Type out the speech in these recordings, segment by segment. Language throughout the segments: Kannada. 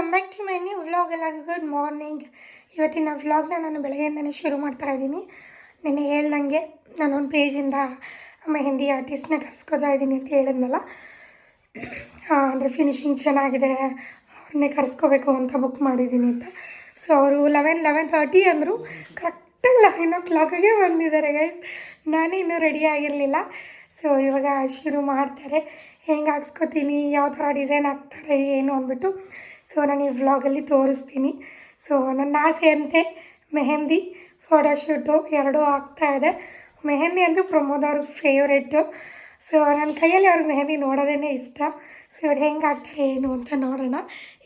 Welcome back to my new vlog ಎಲ್ಲ ಗುಡ್ ಮಾರ್ನಿಂಗ್ ಇವತ್ತಿನ ವ್ಲಾಗ್ನ ನಾನು ಬೆಳಗ್ಗೆಯಿಂದನೇ ಶುರು ಮಾಡ್ತಾ ಇದ್ದೀನಿ. ನಿನ್ನೆ ಹೇಳ್ದಂಗೆ ನಾನೊಂದು ಪೇಜಿಂದ ಮೆಹಂದಿ ಆರ್ಟಿಸ್ಟ್ನ ಕರೆಸ್ಕೋತಾ ಇದ್ದೀನಿ ಅಂತ ಹೇಳಿದ್ನಲ್ಲ. ಅಂದರೆ ಫಿನಿಷಿಂಗ್ ಚೆನ್ನಾಗಿದೆ, ಅವ್ರನ್ನೇ ಕರೆಸ್ಕೋಬೇಕು ಅಂತ ಬುಕ್ ಮಾಡಿದ್ದೀನಿ ಅಂತ. ಸೊ ಅವರು ಲೆವೆನ್ ಲೆವೆನ್ ತರ್ಟಿ ಅಂದರು. ಕರೆಕ್ಟಾಗಿ ಲೆವೆನ್ ಓ ಕ್ಲಾಕಿಗೆ ಬಂದಿದ್ದಾರೆ ಗೈಸ್ ನಾನೇ ಇನ್ನೂ ರೆಡಿ ಆಗಿರಲಿಲ್ಲ. ಸೊ ಇವಾಗ ಶುರು ಮಾಡ್ತಾರೆ. ಹೆಂಗೆ ಹಾಕ್ಸ್ಕೊತೀನಿ, ಯಾವ ಥರ ಡಿಸೈನ್ ಹಾಕ್ತಾರೆ, ಏನು ಅಂದ್ಬಿಟ್ಟು ಸೊ ನಾನು ಈ ವ್ಲಾಗಲ್ಲಿ ತೋರಿಸ್ತೀನಿ. ಸೊ ನನ್ನ ಆಸೆ ಅಂತೆ ಮೆಹಂದಿ ಫೋಟೋಶೂಟು ಎರಡೂ ಆಗ್ತಾ ಇದೆ. ಮೆಹಂದಿ ಅಂದರೆ ಪ್ರಮೋದ್ ಅವ್ರ ಫೇವ್ರೇಟು ಸೊ ನನ್ನ ಕೈಯಲ್ಲಿ ಅವ್ರ ಮೆಹಂದಿ ನೋಡೋದೇ ಇಷ್ಟ. ಸೊ ಇವ್ರು ಹೆಂಗೆ ಆಗ್ತಾರೆ ಏನು ಅಂತ ನೋಡೋಣ.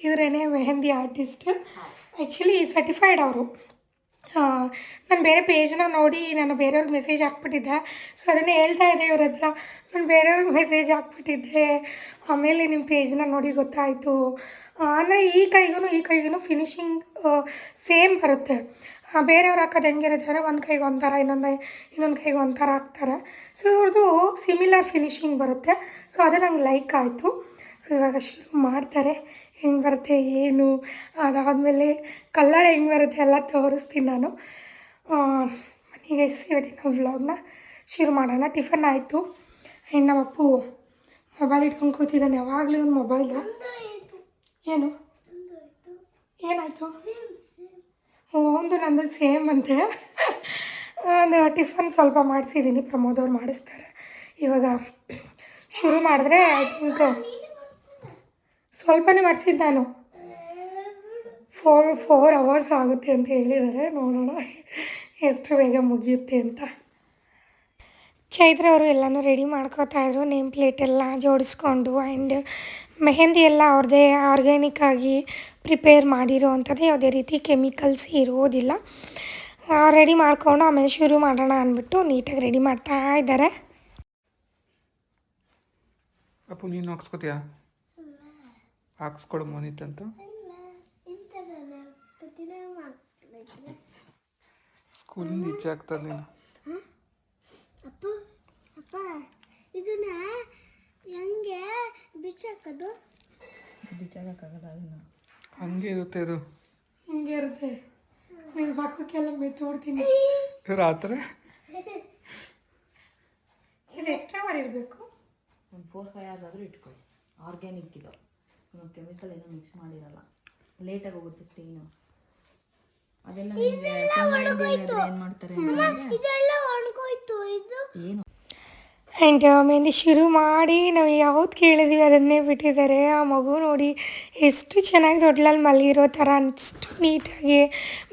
ಇವರೇನೇ ಮೆಹಂದಿ ಆರ್ಟಿಸ್ಟ್ ಆ್ಯಕ್ಚುಲಿ ಸರ್ಟಿಫೈಡ್ ಅವರು. ನಾನು ಬೇರೆ ಪೇಜ್ನ ನೋಡಿ ನಾನು ಬೇರೆಯವ್ರಿಗೆ ಮೆಸೇಜ್ ಹಾಕ್ಬಿಟ್ಟಿದ್ದೆ. ಸೊ ಅದನ್ನೇ ಹೇಳ್ತಾ ಇದ್ದೆ ಇವ್ರ ಹತ್ರ. ನಾನು ಬೇರೆಯವ್ರಿಗೆ ಮೆಸೇಜ್ ಹಾಕ್ಬಿಟ್ಟಿದ್ದೆ. ಆಮೇಲೆ ನಿಮ್ಮ ಪೇಜ್ನ ನೋಡಿ ಗೊತ್ತಾಯಿತು. ಅಂದರೆ ಈ ಕೈಗೂ ಈ ಕೈಗೂ ಫಿನಿಶಿಂಗ್ ಸೇಮ್ ಬರುತ್ತೆ. ಬೇರೆಯವ್ರು ಹಾಕೋದು ಹೆಂಗಿರುತ್ತೆ ಅಂದರೆ ಒಂದು ಕೈಗೆ ಒಂಥರ ಇನ್ನೊಂದು ಇನ್ನೊಂದು ಕೈಗೆ ಒಂಥರ ಹಾಕ್ತಾರೆ. ಸೊ ಇವ್ರದ್ದು ಸಿಮಿಲರ್ ಫಿನಿಶಿಂಗ್ ಬರುತ್ತೆ. ಸೊ ಅದು ನಂಗೆ ಲೈಕ್ ಆಯಿತು. ಸೊ ಇವಾಗ ಶುರು ಮಾಡ್ತಾರೆ. ಹೆಂಗೆ ಬರುತ್ತೆ ಏನು? ಅದಾದಮೇಲೆ ಕಲ್ಲರ್ ಹೆಂಗೆ ಬರುತ್ತೆ ಎಲ್ಲ ತೋರಿಸ್ತೀನಿ ನಾನು. ಮನೆಗೆ ಇವತ್ತಿನ ವ್ಲಾಗ್ನ ಶುರು ಮಾಡೋಣ. ಟಿಫನ್ ಆಯಿತು. ಆ್ಯಂಡ್ ನಮ್ಮ ಅಪ್ಪು ಮೊಬೈಲ್ ಇಟ್ಕೊಂಡು ಕೂತಿದ್ದಾನೆ. ಯಾವಾಗಲೂ ಒಂದು ಮೊಬೈಲು ಏನು? ಏನಾಯಿತು? ಒಂದು ನಂದು ಸೇಮ್ ಅಂತೆ. ಒಂದು ಟಿಫನ್ ಸ್ವಲ್ಪ ಮಾಡಿಸಿದ್ದೀನಿ. ಪ್ರಮೋದ್ ಅವ್ರು ಮಾಡಿಸ್ತಾರೆ. ಇವಾಗ ಶುರು ಮಾಡಿದ್ರೆ ಐ ಥಿಂಕ್ ಸ್ವಲ್ಪನೇ ಮಾಡಿಸಿದ್ದು ನಾನು. ಫೋರ್ ಫೋರ್ ಅವರ್ಸ್ ಆಗುತ್ತೆ ಅಂತ ಹೇಳಿದ್ದಾರೆ ನೋಡೋಣ ಎಷ್ಟು ಬೇಗ ಮುಗಿಯುತ್ತೆ ಅಂತ. ಚೈತ್ರ ಅವರು ಎಲ್ಲನೂ ರೆಡಿ ಮಾಡ್ಕೋತಾಯಿದ್ರು ನೇಮ್ ಪ್ಲೇಟ್ ಎಲ್ಲ ಜೋಡಿಸ್ಕೊಂಡು ಆ್ಯಂಡ್ ಮೆಹಂದಿ ಎಲ್ಲ ಅವ್ರದ್ದೇ ಆರ್ಗ್ಯಾನಿಕ್ ಆಗಿ ಪ್ರಿಪೇರ್ ಮಾಡಿರೋ ಅಂಥದ್ದು ಯಾವುದೇ ರೀತಿ ಕೆಮಿಕಲ್ಸ್ ಇರೋದಿಲ್ಲ ರೆಡಿ ಮಾಡ್ಕೊಂಡು ಆಮೇಲೆ ಶುರು ಮಾಡೋಣ ಅಂದ್ಬಿಟ್ಟು ನೀಟಾಗಿ ರೆಡಿ ಮಾಡ್ತಾ ಇದ್ದಾರೆ ಅಪ್ಪು, ನೀನು ಹಾಕ್ಸ್ಕೊತೀಯಾ? ಹಾಕ್ಸ್ಕೊಡು ಮೋನಿತ್ ಅಂತ. ಸ್ಕೂಲ್ ಈಚೆ ಆಗ್ತದೆ ನೀನು. ಅಪ್ಪ ಅಪ್ಪ ಇದನ್ನ ಹೆಂಗೆ ಬಿಚ್ಚಾಕೋದು ಹಂಗೆ ಇರುತ್ತೆ ಅದು. ಹಂಗೆ ಇರುತ್ತೆ. ನಿಮ್ಮ ಪಕ್ಕಕ್ಕೆಲ್ಲ ಮೆತ್ತೋಡ್ತೀನಿ ರಾತ್ರಿ ಇದು ಎಷ್ಟು ಅವರ್ ಇರಬೇಕು? ಒಂದು ಫೋರ್ ಫೈವ್ ಅವರ್ಸ್ ಆದರೂ ಇಟ್ಕೊಳ್ಳಿ ಆರ್ಗ್ಯಾನಿಕ್ ಇದು. ಕೆಮಿಕಲ್ ಏನೋ ಮಿಕ್ಸ್ ಮಾಡಿರಲ್ಲ. ಲೇಟಾಗಿ ಹೋಗುತ್ತೆ ಸ್ಟೀನು ಅದೆಲ್ಲ ನಿಮಗೆ ಏನು ಮಾಡ್ತಾರೆ ಏನು? ಆ್ಯಂಡ್ ಮೆಹಂದಿ ಶುರು ಮಾಡಿ ನಾವು ಯಾವ್ದು ಕೇಳಿದ್ವಿ ಅದನ್ನೇ ಬಿಟ್ಟಿದ್ದಾರೆ. ಆ ಮಗು ನೋಡಿ ಎಷ್ಟು ಚೆನ್ನಾಗಿ ದೊಡ್ಡಲಲ್ಲಿ ಮಲಗಿರೋ ಥರ ಅಷ್ಟು ನೀಟಾಗಿ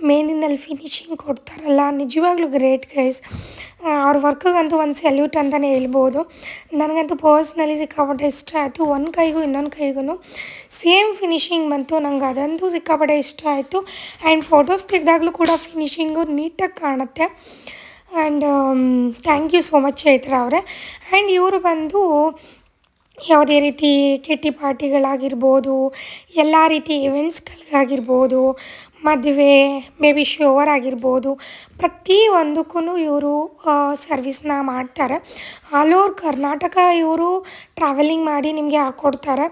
ಮೆಹಂದಿನಲ್ಲಿ ಫಿನಿಶಿಂಗ್ ಕೊಡ್ತಾರಲ್ಲ. ನಿಜವಾಗ್ಲೂ ಗ್ರೇಟ್ ಗೈಸ್ ಅವ್ರ ವರ್ಕಿಗಂತೂ ಒಂದು ಸೆಲ್ಯೂಟ್ ಅಂತಲೇ ಹೇಳ್ಬೋದು. ನನಗಂತೂ ಪರ್ಸ್ನಲಿ ಸಿಕ್ಕಾಪಟ್ಟೆ ಇಷ್ಟ ಆಯಿತು. ಒಂದು ಕೈಗೂ ಇನ್ನೊಂದು ಕೈಗೂ ಸೇಮ್ ಫಿನಿಶಿಂಗ್ ಬಂತು. ನಂಗೆ ಅದಂತೂ ಸಿಕ್ಕಾಪಟ್ಟೆ ಇಷ್ಟ ಆಯಿತು. ಆ್ಯಂಡ್ ಫೋಟೋಸ್ ತೆಗೆದಾಗಲೂ ಕೂಡ ಫಿನಿಷಿಂಗು ನೀಟಾಗಿ ಕಾಣುತ್ತೆ. And thank you so much Chaitra ಅವರೇ. ಆ್ಯಂಡ್ ಇವರು ಬಂದು ಯಾವುದೇ ರೀತಿ ಕಿಟ್ಟಿ ಪಾರ್ಟಿಗಳಾಗಿರ್ಬೋದು, ಎಲ್ಲ ರೀತಿ ಇವೆಂಟ್ಸ್ಗಳಿಗಾಗಿರ್ಬೋದು, ಮದುವೆ ಮೇಬಿ ಶೋವರ್ ಆಗಿರ್ಬೋದು ಪ್ರತಿಯೊಂದಕ್ಕೂ ಇವರು ಸರ್ವಿಸ್ನ ಮಾಡ್ತಾರೆ. ಆಲ್ ಓವರ್ ಕರ್ನಾಟಕ ಇವರು ಟ್ರಾವೆಲಿಂಗ್ ಮಾಡಿ ನಿಮಗೆ ಹಾಕ್ಕೊಡ್ತಾರೆ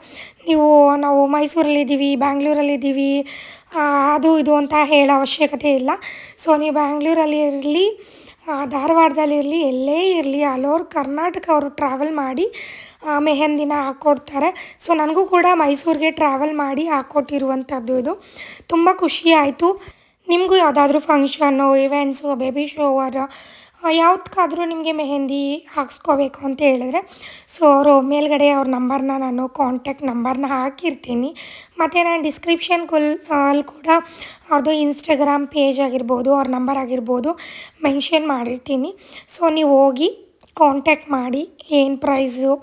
ನೀವು, ನಾವು ಮೈಸೂರಲ್ಲಿದ್ದೀವಿ, ಬ್ಯಾಂಗ್ಳೂರಲ್ಲಿದ್ದೀವಿ ಅದು ಇದು ಅಂತ ಹೇಳೋ ಅವಶ್ಯಕತೆ ಇಲ್ಲ. ಸೊ, ನೀವು ಬ್ಯಾಂಗ್ಳೂರಲ್ಲಿ ಇರಲಿ ಧಾರವಾಡದಲ್ಲಿರಲಿ, ಎಲ್ಲೇ ಇರಲಿ ಆಲ್ ಕರ್ನಾಟಕ ಅವರು ಟ್ರಾವೆಲ್ ಮಾಡಿ ಮೆಹೆಂದಿನ ಹಾಕ್ಕೊಡ್ತಾರೆ ಸೊ ನನಗೂ ಕೂಡ ಮೈಸೂರಿಗೆ ಟ್ರಾವೆಲ್ ಮಾಡಿ ಹಾಕ್ಕೊಟ್ಟಿರುವಂಥದ್ದು ಇದು. ತುಂಬ ಖುಷಿ ಆಯಿತು. ನಿಮಗೂ ಯಾವುದಾದ್ರೂ ಫಂಕ್ಷನ್ನು ಇವೆಂಟ್ಸು ಬೇಬಿ ಶೋವರ್ ಯಾವ್ದಕ್ಕಾದರೂ ನಿಮಗೆ ಮೆಹೆಂದಿ ಹಾಕ್ಸ್ಕೋಬೇಕು ಅಂತ ಹೇಳಿದ್ರೆ, ಸೊ ಅವರು ಮೇಲ್ಗಡೆ ಅವ್ರ ನಂಬರ್ನ ನಾನು ಕಾಂಟ್ಯಾಕ್ಟ್ ನಂಬರ್ನ ಹಾಕಿರ್ತೀನಿ. ಮತ್ತು ನಾನು ಡಿಸ್ಕ್ರಿಪ್ಷನ್ ಕುಲ್ ಅಲ್ಲಿ ಕೂಡ ಅವ್ರದ್ದು ಇನ್ಸ್ಟಾಗ್ರಾಮ್ ಪೇಜ್ ಆಗಿರ್ಬೋದು, ಅವ್ರ ನಂಬರ್ ಆಗಿರ್ಬೋದು ಮೆನ್ಷನ್ ಮಾಡಿರ್ತೀನಿ. ಸೊ ನೀವು ಹೋಗಿ ಕಾಂಟ್ಯಾಕ್ಟ್ ಮಾಡಿ, ಏನು ಪ್ರೈಸು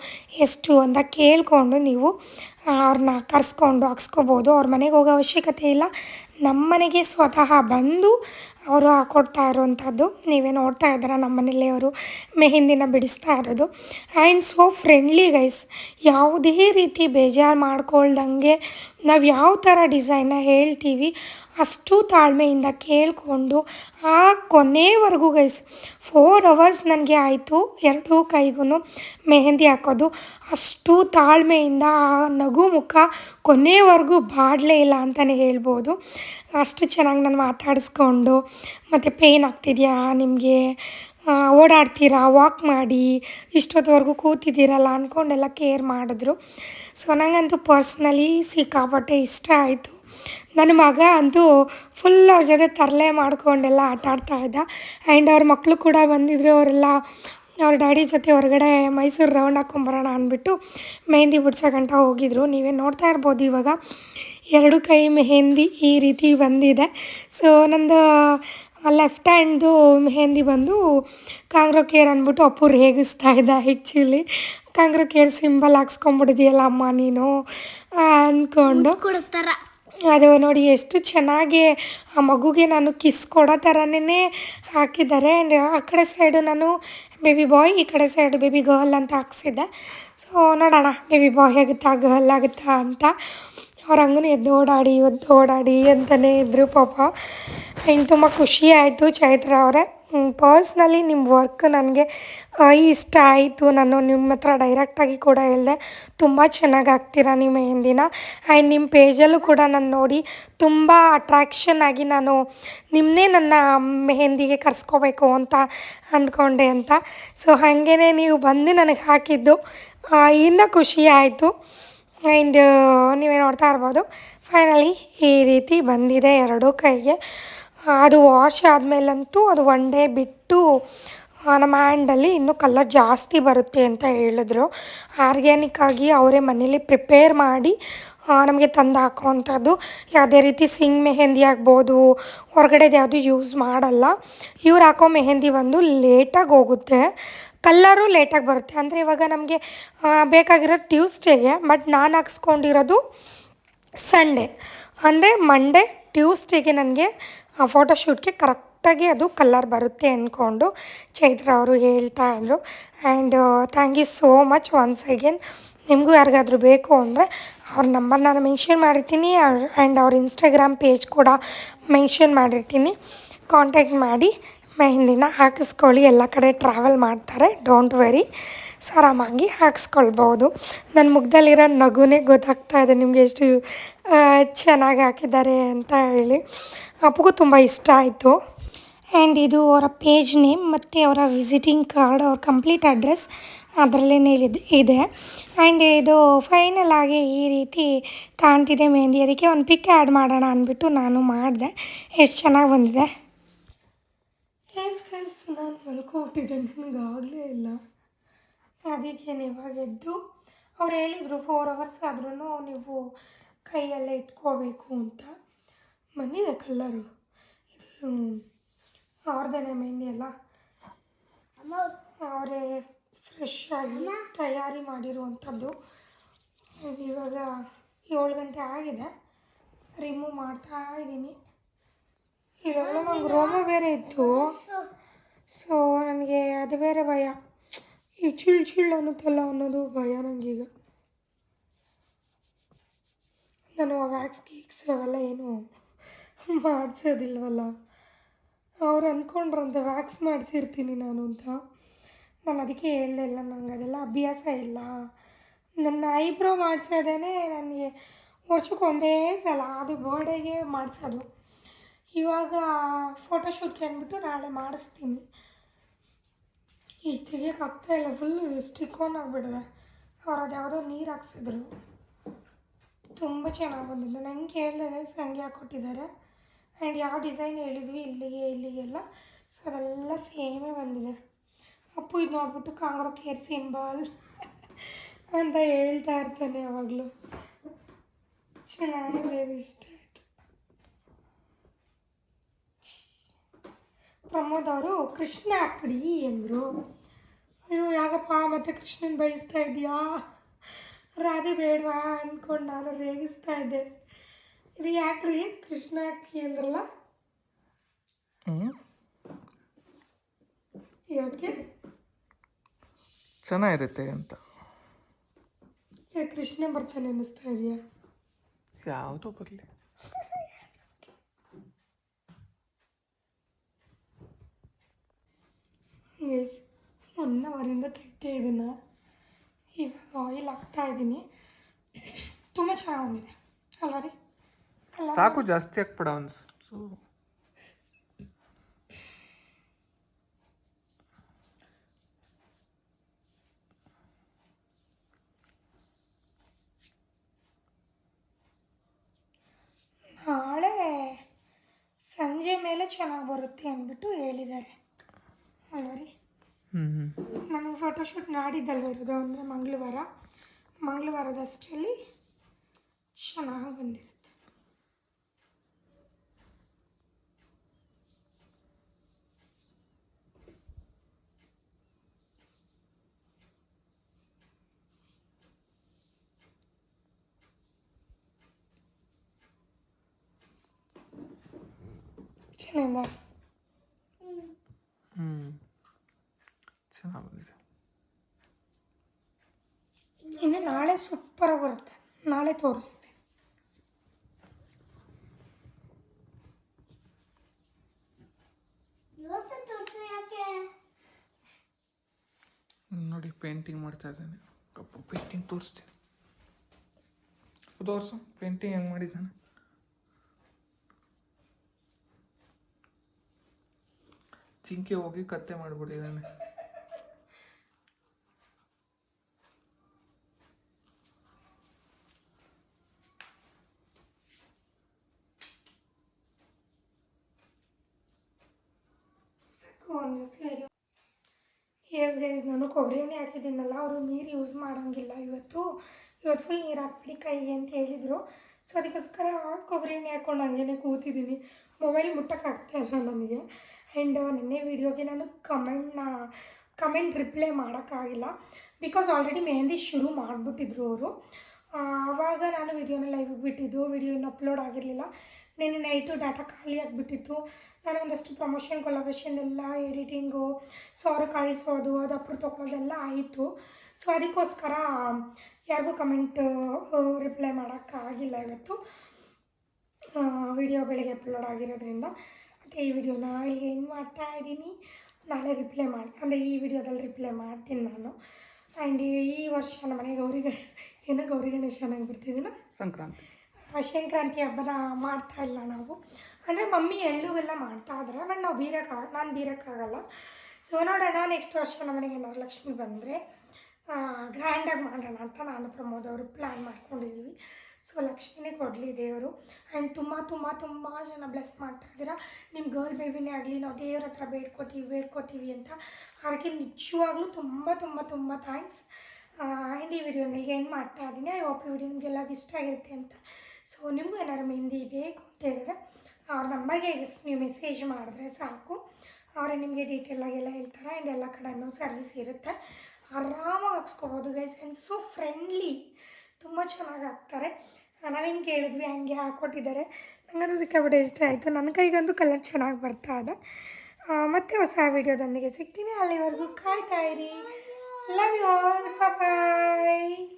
ಎಷ್ಟು ಅಂತ ಕೇಳಿಕೊಂಡು ನೀವು ಅವ್ರನ್ನ ಕರೆಸ್ಕೊಂಡು ಹಾಕ್ಸ್ಕೊಬೋದು. ಅವ್ರ ಮನೆಗೆ ಹೋಗೋ ಅವಶ್ಯಕತೆ ಇಲ್ಲ. ನಮ್ಮನೆಗೆ ಸ್ವತಃ ಬಂದು ಅವರು ಹಾಕ್ಕೊಡ್ತಾ ಇರೋವಂಥದ್ದು. ನೀವೇ ನೋಡ್ತಾ ಇದ್ದೀರ, ನಮ್ಮ ಅವರು ಮೆಹಂದಿನ ಬಿಡಿಸ್ತಾ ಇರೋದು. ಆ್ಯಂಡ್ ಸೋ ಫ್ರೆಂಡ್ಲಿ ಗೈಸ್ ಯಾವುದೇ ರೀತಿ ಬೇಜಾರು ಮಾಡ್ಕೊಳ್ದಂಗೆ ನಾವು ಯಾವ ಥರ ಡಿಸೈನ್ನ ಹೇಳ್ತೀವಿ, ಅಷ್ಟು ತಾಳ್ಮೆಯಿಂದ ಕೇಳಿಕೊಂಡು ಆ ಕೊನೆವರೆಗೂ ಗೈಸ್ ಫೋರ್ ಅವರ್ಸ್ ನನಗೆ ಆಯಿತು ಎರಡೂ ಕೈಗೂ ಮೆಹಂದಿ ಹಾಕೋದು. ಅಷ್ಟು ತಾಳ್ಮೆಯಿಂದ ಆ ನಗು ಮುಖ ಕೊನೆವರೆಗೂ ಬಾಡಲೇ ಇಲ್ಲ ಅಂತಲೇ ಹೇಳ್ಬೋದು. ಅಷ್ಟು ಚೆನ್ನಾಗಿ ನಾನು ಮಾತಾಡಿಸ್ಕೊಂಡು ಮತ್ತು ಪೇಯ್ನ್ ಆಗ್ತಿದೆಯಾ? ನಿಮಗೆ ಓಡಾಡ್ತೀರಾ? ವಾಕ್ ಮಾಡಿ, ಇಷ್ಟೊತ್ತವರೆಗೂ ಕೂತಿದ್ದೀರಲ್ಲ ಅಂದ್ಕೊಂಡೆಲ್ಲ ಕೇರ್ ಮಾಡಿದ್ರು. ಸೊ ನನಗಂತೂ ಪರ್ಸ್ನಲಿ ಸಿಕ್ಕಾಪಟ್ಟೆ ಇಷ್ಟ ಆಯಿತು. ನನ್ನ ಮಗ ಅಂತೂ ಫುಲ್ ಅವ್ರ ಜೊತೆ ತರಲೆ ಮಾಡಿಕೊಂಡೆಲ್ಲ ಆಟ ಆಡ್ತಾ ಇದ್ದ. ಆ್ಯಂಡ್ ಅವ್ರ ಮಕ್ಕಳು ಕೂಡ ಬಂದಿದ್ರು, ಅವರೆಲ್ಲ ಅವ್ರ ಡ್ಯಾಡಿ ಜೊತೆ ಹೊರಗಡೆ ಮೈಸೂರು ರೌಂಡ್ ಹಾಕೊಂಬರೋಣ ಅಂದ್ಬಿಟ್ಟು ಮೆಹಂದಿ ಬಿಡ್ಸೋಗಂಟ ಹೋಗಿದ್ರು. ನೀವೇ ನೋಡ್ತಾ ಇರ್ಬೋದು ಇವಾಗ. ಎರಡು ಕೈ ಮೆಹಂದಿ ಈ ರೀತಿ ಬಂದಿದೆ. ಸೊ ನಂದು ಲೆಫ್ಟ್ ಹ್ಯಾಂಡ್ದು ಮೆಹಂದಿ ಬಂದು ಕಾಂಗ್ರೋ ಕೇರ್ ಅಂದ್ಬಿಟ್ಟು ಅಪ್ಪು ರೇಗಿಸ್ತಾ ಇದ್ದ ಆ್ಯಕ್ಚುಲಿ ಕಾಂಗ್ರೋ ಕೇರ್ ಸಿಂಬಲ್ ಹಾಕ್ಸ್ಕೊಂಬಿಟ್ಟಿದೆಯಲ್ಲ ಅಮ್ಮ ನೀನು? ಅಂದ್ಕೊಂಡು ಅದು ನೋಡಿ ಎಷ್ಟು ಚೆನ್ನಾಗಿ ಆ ಮಗುಗೆ ನಾನು ಕಿಸ್ ಕೊಡೋ ಥರನೇ ಹಾಕಿದ್ದಾರೆ. ಆ್ಯಂಡ್ ಆ ಕಡೆ ಸೈಡು ನಾನು ಬೇಬಿ ಬಾಯ್ ಈ ಕಡೆ ಸೈಡು ಬೇಬಿ ಗರ್ಲ್ ಅಂತ ಹಾಕ್ಸಿದ್ದೆ. ಸೊ ನೋಡೋಣ ಬೇಬಿ ಬಾಯ್ ಆಗುತ್ತಾ ಗರ್ಲ್ ಆಗುತ್ತಾ ಅಂತ. ಅವ್ರು ಹಂಗೂ ಎದ್ದು ಓಡಾಡಿ ಎದ್ದು ಓಡಾಡಿ ಅಂತಲೇ ಇದ್ದರು ಪಾಪ. ಆ್ಯಂಡ್ ತುಂಬ ಖುಷಿ ಆಯಿತು ಚೈತ್ರ ಅವರೇ. ಪರ್ಸ್ನಲಿ ನಿಮ್ಮ ವರ್ಕ್ ನನಗೆ ಇಷ್ಟ ಆಯಿತು. ನಾನು ನಿಮ್ಮ ಹತ್ರ ಡೈರೆಕ್ಟಾಗಿ ಕೂಡ ಹೇಳಿದೆ, ತುಂಬ ಚೆನ್ನಾಗಿ ಆಗ್ತೀರ ನೀವು ಮೆಹಂದಿನ ಆ್ಯಂಡ್ ನಿಮ್ಮ ಪೇಜಲ್ಲೂ ಕೂಡ ನಾನು ನೋಡಿ ತುಂಬ ಅಟ್ರ್ಯಾಕ್ಷನ್ ಆಗಿ ನಾನು ನಿಮ್ಮನ್ನೇ ನನ್ನ ಮೆಹಂದಿಗೆ ಕರೆಸ್ಕೋಬೇಕು ಅಂತ ಅಂದ್ಕೊಂಡೆ ಅಂತ. ಸೊ ಹಾಗೇ ನೀವು ಬಂದು ನನಗೆ ಹಾಕಿದ್ದು ಇನ್ನೂ ಖುಷಿ ಆಯಿತು. ಆ್ಯಂಡ್ ನೀವೇ ನೋಡ್ತಾ ಇರ್ಬೋದು? ಫೈನಲಿ ಈ ರೀತಿ ಬಂದಿದೆ ಎರಡೂ ಕೈಗೆ. ಅದು ವಾಶ್ ಆದಮೇಲಂತೂ ಅದು ಒನ್ ಡೇ ಬಿಟ್ಟು ನಮ್ಮ ಹ್ಯಾಂಡಲ್ಲಿ ಇನ್ನೂ ಕಲರ್ ಜಾಸ್ತಿ ಬರುತ್ತೆ ಅಂತ ಹೇಳಿದ್ರು. ಆರ್ಗ್ಯಾನಿಕ್ಕಾಗಿ ಅವರೇ ಮನೇಲಿ ಪ್ರಿಪೇರ್ ಮಾಡಿ ನಮಗೆ ತಂದು ಹಾಕುವಂಥದ್ದು. ಯಾವುದೇ ರೀತಿ ಸಿಂಗ್ ಮೆಹೆಂದಿ ಆಗ್ಬೋದು ಹೊರಗಡೆದು ಯಾವುದು ಯೂಸ್ ಮಾಡಲ್ಲ. ಇವ್ರು ಹಾಕೋ ಮೆಹೆಂದಿ ಬಂದು ಲೇಟಾಗಿ ಹೋಗುತ್ತೆ. ಕಲ್ಲರು ಲೇಟಾಗಿ ಬರುತ್ತೆ. ಅಂದರೆ ಇವಾಗ ನಮಗೆ ಬೇಕಾಗಿರೋದು ಟ್ಯೂಸ್ಡೇಗೆ, ಬಟ್ ನಾನು ಹಾಕ್ಸ್ಕೊಂಡಿರೋದು ಸಂಡೇ. ಅಂದರೆ ಮಂಡೇ, ಟ್ಯೂಸ್ಡೇಗೆ ನನಗೆ ಫೋಟೋಶೂಟ್ಗೆ ಕರೆಕ್ಟಾಗಿ ಅದು ಕಲ್ಲರ್ ಬರುತ್ತೆ ಅಂದ್ಕೊಂಡು ಚೈತ್ರ ಅವರು ಹೇಳ್ತಾ ಇದ್ರು. And thank you so much once again ನಿಮಗೂ ಯಾರಿಗಾದ್ರೂ ಬೇಕು ಅಂದರೆ ಅವ್ರ ನಂಬರ್ ನಾನು ಮೆನ್ಷನ್ ಮಾಡಿರ್ತೀನಿ. ಆ್ಯಂಡ್ ಅವ್ರ ಇನ್ಸ್ಟಾಗ್ರಾಮ್ ಪೇಜ್ ಕೂಡ ಮೆನ್ಷನ್ ಮಾಡಿರ್ತೀನಿ. ಕಾಂಟ್ಯಾಕ್ಟ್ ಮಾಡಿ, ಮೆಹಂದಿನ ಹಾಕಿಸ್ಕೊಳ್ಳಿ. ಎಲ್ಲ ಕಡೆ ಟ್ರಾವೆಲ್ ಮಾಡ್ತಾರೆ. ಡೋಂಟ್ ವೆರಿ ಸೊ ಆರಾಮಾಗಿ ಹಾಕ್ಸ್ಕೊಳ್ಬೋದು. ನನ್ನ ಮುಖದಲ್ಲಿರೋ ನಗುನೇ ಗೊತ್ತಾಗ್ತಾ ಇದೆ ನಿಮಗೆ ಎಷ್ಟು ಚೆನ್ನಾಗಿ ಹಾಕಿದ್ದಾರೆ ಅಂತ ಹೇಳಿ. ಅಪ್ಪಗೂ ತುಂಬ ಇಷ್ಟ ಆಯಿತು. ಆ್ಯಂಡ್ ಇದು ಅವರ ಪೇಜ್ ನೇಮ್ ಮತ್ತು ಅವರ ವಿಸಿಟಿಂಗ್ ಕಾರ್ಡ್ ಅವ್ರ ಕಂಪ್ಲೀಟ್ ಅಡ್ರೆಸ್ ಅದರಲ್ಲೇ ಇದೆ. ಇದೆ. ಆ್ಯಂಡ್ ಇದು ಫೈನಲ್ ಆಗಿ ಈ ರೀತಿ ಕಾಣ್ತಿದೆ ಮೆಹಂದಿ ಅದಕ್ಕೆ ಒಂದು ಪಿಕ್ ಆ್ಯಡ್ ಮಾಡೋಣ ಅಂದ್ಬಿಟ್ಟು ನಾನು ಮಾಡಿದೆ. ಎಷ್ಟು ಚೆನ್ನಾಗಿ ಬಂದಿದೆ. ಎಸ್ ಎಸ್ ನಾನು ಮಲ್ಕೊಬಿಟ್ಟಿದ್ದೆ. ನನಗಾಗಲೇ ಇಲ್ಲ. ಅದಕ್ಕೆ ಇವಾಗ ಎದ್ದು, ಅವ್ರು ಹೇಳಿದರು ಫೋರ್ ಅವರ್ಸ್ ಆದ್ರೂ ನೀವು ಕೈಯಲ್ಲೇ ಇಟ್ಕೋಬೇಕು ಅಂತ. ಬಂದಿದೆ ಕಲ್ಲರು ಇದು ಅವ್ರದ್ದೇನೆ ಮೆಹಂದಿ ಅಮ್ಮ ಅವರೇ ಫ್ರೆಶ್ ಆಗಿ ತಯಾರಿ ಮಾಡಿರುವಂಥದ್ದು. ಇವಾಗ ಏಳು ಗಂಟೆ ಆಗಿದೆ. ರಿಮೂವ್ ಮಾಡ್ತಾ ಇದ್ದೀನಿ. ಇವಾಗ ನಂಗೆ ರೋಮ ಬೇರೆ ಇತ್ತು. ಸೊ. ನನಗೆ ಅದು ಬೇರೆ ಭಯ. ಈ ಚಿಳ್ ಚಿಳ್ ಅನ್ನುತ್ತಲ್ಲ ಅನ್ನೋದು ಭಯ ನನಗೀಗ ನಾನು ಆ ವ್ಯಾಕ್ಸ್ ಗೀಕ್ಸ್ ಅವೆಲ್ಲ ಏನು ಮಾಡಿಸೋದಿಲ್ವಲ್ಲ. ಅವ್ರು ಅಂದ್ಕೊಂಡ್ರಂತೆ ವ್ಯಾಕ್ಸ್ ಮಾಡಿಸಿರ್ತೀನಿ ನಾನು ಅಂತ. ನಾನು ಅದಕ್ಕೆ ಹೇಳ್ದೆ ಇಲ್ಲ ನನಗೆ ಅದೆಲ್ಲ ಅಭ್ಯಾಸ ಇಲ್ಲ. ನನ್ನ ಐಬ್ರೋ ಮಾಡಿಸೋದೇ ನನಗೆ ವರ್ಷಕ್ಕೆ ಒಂದೇ ಸಲ, ಅದು ಬರ್ಡೇಗೆ ಮಾಡಿಸೋದು. ಇವಾಗ ಫೋಟೋಶೂಟ್ಗೆ ಅಂದ್ಬಿಟ್ಟು ನಾಳೆ ಮಾಡಿಸ್ತೀನಿ. ಈಗ ತೆಗಿಯೋಕೆ ಆಗ್ತಾ ಇಲ್ಲ ಫುಲ್ ಸ್ಟಿಕ್ ಆನ್ ಆಗಿಬಿಟ್ಟಿದೆ. ಅವ್ರು ಅದು ಯಾವುದೋ ನೀರು ಹಾಕ್ಸಿದ್ರು. ತುಂಬ ಚೆನ್ನಾಗಿ ಬಂದಿದೆ ನಂಗೆ ಹೇಳ್ದೆ ಸಂಖ್ಯೆ ಹಾಕ್ಕೊಟ್ಟಿದ್ದಾರೆ. ಆ್ಯಂಡ್ ಯಾವ ಡಿಸೈನ್ ಹೇಳಿದ್ವಿ ಇಲ್ಲಿಗೆ ಇಲ್ಲಿಗೆಲ್ಲ ಸೊ ಅದೆಲ್ಲ ಸೇಮೇ ಬಂದಿದೆ. ಅಪ್ಪು ಇದು ನೋಡ್ಬಿಟ್ಟು ಕಾಂಗ್ರೋ ಕೇರ್ ಸಿಂಬಲ್ ಅಂತ ಹೇಳ್ತಾ ಇರ್ತಾನೆ ಯಾವಾಗಲೂ. ಚೆನ್ನಾಗಿದೆ ಇಷ್ಟ ಆಯಿತು. ಪ್ರಮೋದ್ ಅವರು, ಕೃಷ್ಣ ಹಾಕ್ಬಿಡಿ ಎಂದರು. ಅಯ್ಯೋ, ಯಾಕಪ್ಪ, ಮತ್ತೆ ಕೃಷ್ಣನ ಬಯಸ್ತಾ ಇದೆಯಾ? ರಾಧೆ ಬೇಡವಾ ಅಂದ್ಕೊಂಡು ನಾನು ರೇಗಿಸ್ತಾ ಇದ್ದೆ. ಇದು ಯಾಕ್ರಿ? ಕೃಷ್ಣ ಅಕ್ಕಿ ಅಂದ್ರಲ್ಲ? ಯಾಕೆ? ಚೆನ್ನಾಗಿರುತ್ತೆ ಅಂತ. ಏ, ಕೃಷ್ಣ ಬರ್ತಾನೆ ಅನ್ನಿಸ್ತಾ ಇದೆಯಾ? ಯಾವುದೋ ಬರಲಿ. ಎಸ್ ಒನ್ ಅವರಿಂದ ತೆಗ್ದೆ ಇದನ್ನು. ಇವಾಗ ಆಯಿಲ್ ಹಾಕ್ತಾ ಇದ್ದೀನಿ ತುಂಬ ಚೆನ್ನಾಗಿ ಬಂದಿದೆ. ಅಲ್ವಾ ರೀ? ಸಾಕು ಜಾಸ್ತಿ ಹಾಕ್ಬೇಡ ಅನ್ಸು ನಾಳೆ ಸಂಜೆ ಮೇಲೆ ಚೆನ್ನಾಗಿ ಬರುತ್ತೆ ಅಂದ್ಬಿಟ್ಟು ಹೇಳಿದ್ದಾರೆ. ಅಲ್ವರಿ? ನನಗೆ ಫೋಟೋಶೂಟ್ ನಾಡಿದ್ದಲ್ವ ಇರೋದು ಅಂದರೆ ಮಂಗಳವಾರ. ಮಂಗಳವಾರದಷ್ಟರಲ್ಲಿ ಚೆನ್ನಾಗಿ ಬಂದಿರುತ್ತೆ. ಚೆನ್ನಾಗಿದೆ ಹ್ಞೂ ಚೆನ್ನಾಗಿ ಬಂದಿದೆ ಇನ್ನು ನಾಳೆ ಸೂಪರಾಗಿ ಬರುತ್ತೆ. ನಾಳೆ ತೋರಿಸ್ತೀನಿ. ನೋಡಿ ಪೇಂಟಿಂಗ್ ಮಾಡ್ತಾ ಇದ್ದಾನೆ. ಅಪ್ಪ ಪೇಂಟಿಂಗ್ ತೋರಿಸ್ತೀನಿ. ತೋರಿಸು ಪೇಂಟಿಂಗ್ ಹೆಂಗೆ ಮಾಡಿದ್ದಾನೆ. ಚಿಂಕೆ ಹೋಗಿ ಕತ್ತೆ ಮಾಡಿಬಿಟ್ಟಿದ್ದಾನೆ. ಎಸ್ ಗೈಸ್ ನಾನು ಕೊಬ್ಬರಿ ಎಣ್ಣೆ ಹಾಕಿದ್ದೀನಲ್ಲ, ಅವರು ನೀರು ಯೂಸ್ ಮಾಡೋಂಗಿಲ್ಲ. ಇವತ್ತು ಇವತ್ತು ಫುಲ್ ನೀರು ಹಾಕ್ಬಿಡಿ ಕೈಗೆ ಅಂತ ಹೇಳಿದರು. ಸೊ ಅದಕ್ಕೋಸ್ಕರ ಕೊಬ್ಬರಿ ಎಣ್ಣೆ ಹಾಕ್ಕೊಂಡು ಹಂಗೇನೆ ಕೂತಿದ್ದೀನಿ. ಮೊಬೈಲ್ ಮುಟ್ಟಕ್ಕಾಗ್ತಾ ಇಲ್ಲ ನನಗೆ. ಆ್ಯಂಡ್ ನಿನ್ನೆ ವೀಡಿಯೋಗೆ ನಾನು ಕಮೆಂಟ್ನ, ಕಮೆಂಟ್ ರಿಪ್ಲೈ ಮಾಡೋಕ್ಕಾಗಿಲ್ಲ ಬಿಕಾಸ್ ಆಲ್ರೆಡಿ ಮೆಹಂದಿ ಶುರು ಮಾಡಿಬಿಟ್ಟಿದ್ರು ಅವರು. ಆವಾಗ ನಾನು ವಿಡಿಯೋನ ಲೈವ್ ಬಿಟ್ಟಿದ್ದು ವೀಡಿಯೋನ ಅಪ್ಲೋಡ್ ಆಗಿರಲಿಲ್ಲ. ನಿನ್ನೆ ನೈಟು ಡಾಟಾ ಖಾಲಿ ಆಗಿಬಿಟ್ಟಿತ್ತು. ನಾನು ಒಂದಷ್ಟು ಪ್ರಮೋಷನ್ ಕೊಲಾಬ್ರೇಷನ್ ಎಲ್ಲ ಎಡಿಟಿಂಗು ಸೊ ಅವ್ರು ಕಳಿಸೋದು, ಅದು ಅಪ್ರೂವ್ ತೊಗೊಳೋದೆಲ್ಲ ಆಯಿತು. ಸೊ ಅದಕ್ಕೋಸ್ಕರ ಯಾರಿಗೂ ಕಮೆಂಟ್ ರಿಪ್ಲೈ ಮಾಡೋಕ್ಕಾಗಿಲ್ಲ ಇವತ್ತು. ವಿಡಿಯೋ ಬೆಳಗ್ಗೆ ಅಪ್ಲೋಡ್ ಆಗಿರೋದ್ರಿಂದ. ಮತ್ತು ಈ ವಿಡಿಯೋನ ಇಲ್ಲಿಗೆ ಏನು ಮಾಡ್ತಾ ಇದ್ದೀನಿ. ನಾಳೆ ರಿಪ್ಲೈ ಮಾಡಿ ಅಂದರೆ ಈ ವಿಡಿಯೋದಲ್ಲಿ ರಿಪ್ಲೈ ಮಾಡ್ತೀನಿ ನಾನು. ಆ್ಯಂಡ್ ಈ ವರ್ಷ ನಮ್ಮ ಮನೆಗೆ ಗೌರಿ ಗಣೇಶ ಏನೋ ಗೌರಿ ಗಣೇಶನಾಗಿ ಬರ್ತಿದ್ದೀನ ಸಂಕ್ರಾಂತಿ. ಸಂಕ್ರಾಂತಿ ಹಬ್ಬನ ಮಾಡ್ತಾ ಇಲ್ಲ ನಾವು. ಅಂದರೆ ಮಮ್ಮಿ ಎಳ್ಳು ಎಲ್ಲ ಮಾಡ್ತಾ ಇದ್ರೆ ಬಟ್ ನಾವು ಬೀರೋಕ್ಕಾಗ ನಾನು ಬೀರೋಕ್ಕಾಗಲ್ಲ. ಸೊ ನೋಡೋಣ ನೆಕ್ಸ್ಟ್ ವರ್ಷ ನಮ್ಮ ಮನೆಗೆ ಏನಾದ್ರು ಲಕ್ಷ್ಮಿ ಬಂದರೆ. ಗ್ರ್ಯಾಂಡಾಗಿ ಮಾಡೋಣ ಅಂತ ನಾನು ಪ್ರಮೋದ್ ಅವರು ಪ್ಲ್ಯಾನ್ ಮಾಡ್ಕೊಂಡಿದ್ದೀವಿ ಸೊ ಲಕ್ಷ್ಮಿನೇ ಕೊಡಲಿ ದೇವರು. ಆ್ಯಂಡ್ ತುಂಬ ತುಂಬ ತುಂಬ ಜನ ಬ್ಲೆಸ್ ಮಾಡ್ತಾ ಇದ್ದೀರಾ. ನಿಮ್ಮ ಗರ್ಲ್ ಬೇಬಿನೇ ಆಗಲಿ, ನಾವು ದೇವ್ರ ಹತ್ರ ಬೇಡ್ಕೋತೀವಿ ಬೇಡ್ಕೋತೀವಿ ಅಂತ. ಅದಕ್ಕೆ ನಿಜವಾಗ್ಲೂ ತುಂಬ ತುಂಬ ತುಂಬ ಥ್ಯಾಂಕ್ಸ್ ಆ್ಯಂಡ್ ಈ ವಿಡಿಯೋ ನಿಮಗೆ ಏನು ಮಾಡ್ತಾ ಇದ್ದೀನಿ. ಐ ಹೋಪ್ ಈ ವಿಡಿಯೋ ನಿಮಗೆಲ್ಲ ಇಷ್ಟ ಆಗಿರುತ್ತೆ ಅಂತ. ಸೊ ನಿಮಗೂ ಏನಾದ್ರು ಮೆಹಂದಿ ಬೇಕು ಅಂತ ಹೇಳಿದ್ರೆ, ಅವ್ರ ನಂಬರ್ಗೆ ಜಸ್ಟ್ ನೀವು ಮೆಸೇಜ್ ಮಾಡಿದ್ರೆ ಸಾಕು. ಅವರೇ ನಿಮಗೆ ಡೀಟೇಲಾಗೆಲ್ಲ ಹೇಳ್ತಾರೆ. ಆ್ಯಂಡ್ ಎಲ್ಲ ಕಡೆನೂ ಸರ್ವಿಸ್ ಇರುತ್ತೆ. ಆರಾಮಾಗಿ ಹಾಕ್ಸ್ಕೊಬೋದು ಗೈಸ್ ಆ್ಯಂಡ್ ಸೊ ಫ್ರೆಂಡ್ಲಿ ತುಂಬ ಚೆನ್ನಾಗಿ ಹಾಕ್ತಾರೆ. ನಾವೇನು ಕೇಳಿದ್ವಿ, ಹಂಗೆ ಹಾಕ್ಕೊಟ್ಟಿದ್ದಾರೆ ನನಗದು ಸಿಕ್ಕಾಬಿಟ್ಟು ಇಷ್ಟ ಆಯಿತು. ನನ್ನ ಕೈಗಂತೂ ಕಲರ್ ಚೆನ್ನಾಗಿ ಬರ್ತಾ ಇದೆ. ಮತ್ತೆ ಹೊಸ ವಿಡಿಯೋದೊಂದಿಗೆ ಸಿಗ್ತೀನಿ. ಅಲ್ಲಿವರೆಗೂ ಕಾಯ್ತಾ ಇರಿ. Love you all bye